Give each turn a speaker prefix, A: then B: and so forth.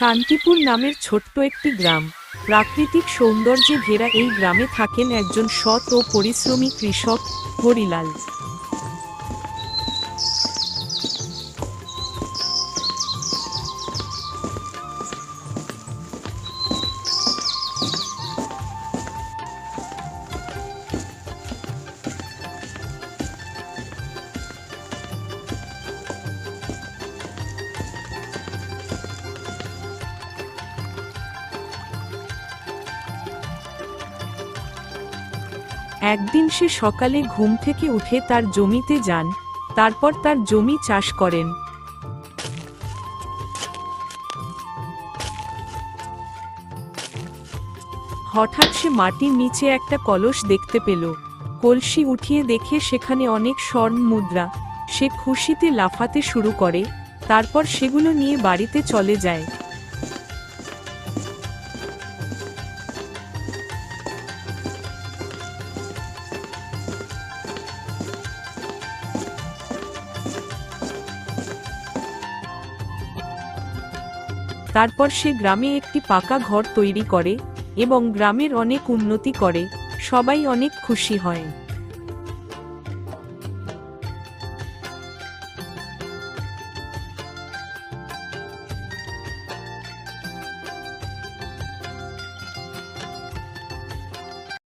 A: শান্তিপুর নামের ছোট্ট একটি গ্রাম। প্রাকৃতিক সৌন্দর্যে ঘেরা এই গ্রামে থাকেন একজন সৎ ও পরিশ্রমী কৃষক হরিলাল। একদিন সে সকালে ঘুম থেকে উঠে তার জমিতে যান, তারপর তার জমি চাষ করেন। হঠাৎ সে মাটির নিচে একটা কলস দেখতে পেল। কলসি উঠিয়ে দেখে সেখানে অনেক স্বর্ণ মুদ্রা। সে খুশিতে লাফাতে শুরু করে, তারপর সেগুলো নিয়ে বাড়িতে চলে যায়। তারপর সে গ্রামে একটি পাকা ঘর তৈরি করে এবং গ্রামের অনেক উন্নতি করে, সবাই অনেক খুশি হয়।